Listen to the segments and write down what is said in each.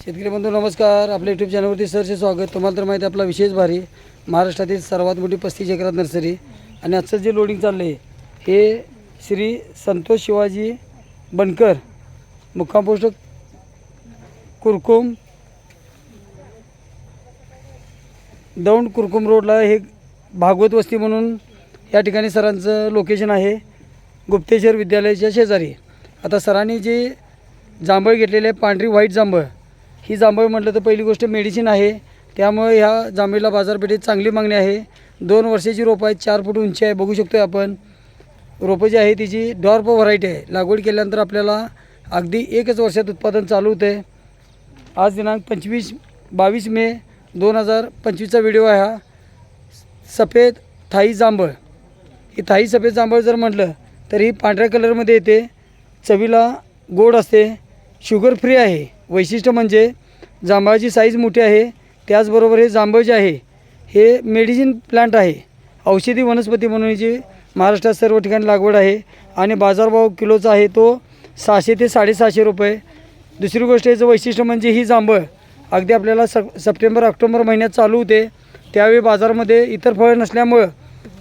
शेतकरी बंधू नमस्कार. आपल्या यूट्यूब चॅनलवरती सरचे स्वागत. तुम्हाला तर माहिती आहे आपला विशेष भारी. महाराष्ट्रातील सर्वात मोठी पस्तीस एकरात नर्सरी. आणि आजचं जे लोडिंग चाललं आहे हे श्री संतोष शिवाजी बनकर मुक्काम पोस्ट कुरकुम दौंड कुरकुम रोडला हे भागवत वस्ती म्हणून या ठिकाणी सरांचं लोकेशन आहे गुप्तेश्वर विद्यालयाच्या शेजारी. आता सरांनी जे जांभळ घेतलेले आहे पांढरी व्हाईट जांभळ ही जांभळ म्हटलं तर पहिली गोष्ट मेडिसिन आहे. त्यामुळे ह्या जांभळीला बाजारपेठेत चांगली मागणी आहे. दोन वर्षाची रोपं आहेत चार फूट उंची आहे. बघू शकतो आपण. रोपं जी आहे तिची डॉर्प व्हरायटी आहे. लागवड केल्यानंतर आपल्याला अगदी एकच वर्षात उत्पादन चालू होते. आज दिनांक पंचवीस बावीस मे दोन हजार पंचवीसचा व्हिडिओ आहे हा. सफेद थाई जांभळ. ही थाई सफेद जांभळ जर म्हटलं तर ही पांढऱ्या कलरमध्ये येते. चवीला गोड असते. शुगर फ्री आहे. वैशिष्ट्य म्हणजे जांभळाची साईज मोठी आहे. त्याचबरोबर हे जांभळ जे आहे हे मेडिसिन प्लांट आहे. औषधी वनस्पती म्हणून याची महाराष्ट्रात सर्व ठिकाणी लागवड आहे आणि बाजारभाव किलोचा आहे तो सहाशे ते साडेसहाशे रुपये. दुसरी गोष्ट याचं वैशिष्ट्य म्हणजे ही जांभळ अगदी आपल्याला सप सप्टेंबर ऑक्टोबर महिन्यात चालू होते. त्यावेळी बाजारामध्ये इतर फळं नसल्यामुळं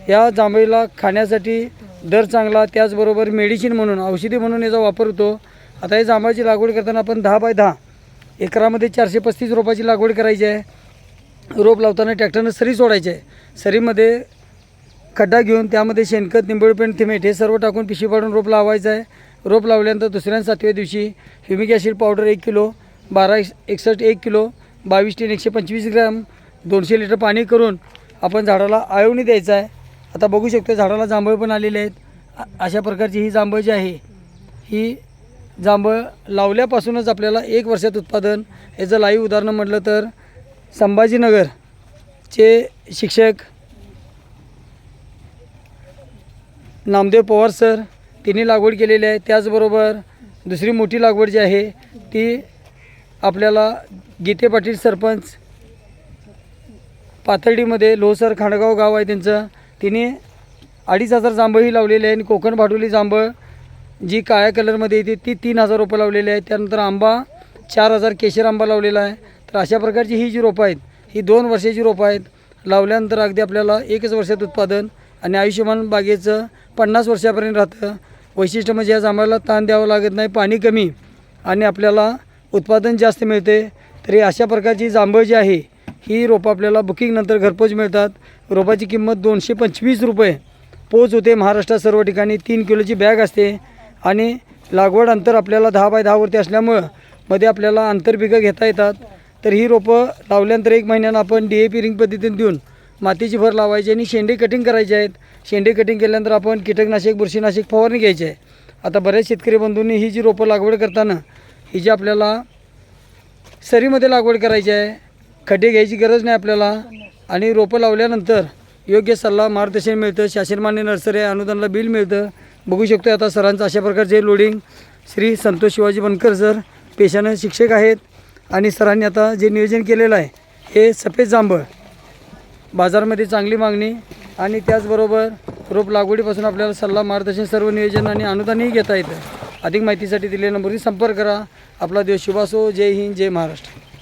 या जांभळीला खाण्यासाठी दर चांगला त्याचबरोबर मेडिसिन म्हणून औषधी म्हणून याचा वापर होतो. आता हे जांभळाची लागवड करताना आपण दहा बाय दहा एकरामध्ये चारशे पस्तीस रोपाची लागवड करायची आहे. रोप लावताना ट्रॅक्टरनं सरी सोडायची आहे. सरीमध्ये खड्डा घेऊन त्यामध्ये शेणखत निंबळपेंट थिमेट हे सर्व टाकून पिशवी पाडून रोप लावायचं आहे. रोप लावल्यानंतर दुसऱ्या सातव्या दिवशी ह्युमिक ॲसिड पावडर एक किलो बारा एकसष्ट एक किलो बावीस टीन एकशे पंचवीस ग्रॅम दोनशे लिटर पाणी करून आपण झाडाला आळवणी द्यायचं आहे. आता बघू शकतो झाडाला जांभळ पण आलेले आहेत. अशा प्रकारची ही जांभळ जी आहे ही जांभळ लावल्यापासूनच आपल्याला एक वर्षात उत्पादन याचं लाईव्ह उदाहरण म्हटलं तर संभाजीनगरचे शिक्षक नामदेव पवार सर तिने लागवड केलेली आहे. त्याचबरोबर दुसरी मोठी लागवड जी आहे ती आपल्याला गीते पाटील सरपंच पाथर्डीमध्ये लोहसर खांडगाव गाव आहे त्यांचं. तिने अडीच हजार जांभळी लावलेली आहे आणि कोकण भाडुली जांभळ जी काळ्या कलरमध्ये येते ती तीन हजार रोपं लावलेली आहे. त्यानंतर आंबा चार हजार केशर आंबा लावलेला आहे. तर अशा प्रकारची ही जी रोपं आहेत ही दोन वर्षाची रोपं आहेत. लावल्यानंतर अगदी आपल्याला एकच वर्षात उत्पादन आणि आयुष्यमान बागेचं पन्नास वर्षापर्यंत राहतं. वैशिष्ट्य म्हणजे या जांभळाला ताण द्यावं लागत नाही पाणी कमी आणि आपल्याला उत्पादन जास्त मिळते. तरी अशा प्रकारची जांभळ जी आहे ही रोपं आपल्याला बुकिंगनंतर घरपोच मिळतात. रोपाची किंमत दोनशे पंचवीस रुपये. पोच होते महाराष्ट्रात सर्व ठिकाणी. तीन किलोची बॅग असते. आणि लागवड अंतर आपल्याला दहा बाय दहावरती असल्यामुळं मध्ये आपल्याला आंतरपिकं घेता येतात. तर ही रोपं लावल्यानंतर एक महिन्यानं आपण डी ए पी रिंग पद्धतीने देऊन मातीची भर लावायची आणि शेंडे कटिंग करायचे आहेत. शेंडे कटिंग केल्यानंतर आपण कीटकनाशक बुरशीनाशक फवारणी घ्यायची आहे. आता बऱ्याच शेतकरी बंधूंनी ही जी रोपं लागवड करताना ही जी आपल्याला सरीमध्ये लागवड करायची आहे खड्डे घ्यायची गरज नाही आपल्याला आणि रोपं लावल्यानंतर योग्य सल्ला मार्गदर्शन मिळतं शासनमान्य नर्सरी आहे, अनुदानाला बिल मिळतं. बघू शकतो आता सरांचं अशा प्रकारचे लोडिंग श्री संतोष शिवाजी बनकर सर पेशानं शिक्षक आहेत. आणि सरांनी आता जे नियोजन केलेलं आहे हे सफेद जांभळ. बाजारमध्ये चांगली मागणी. आणि त्याचबरोबर रोप लागवडीपासून आपल्याला सल्ला मार्गदर्शन सर्व नियोजन आणि अनुदानही घेता येतं. अधिक माहितीसाठी दिलेल्या नंबरवर संपर्क करा. आपला देश शुभासो. जय हिंद जय महाराष्ट्र.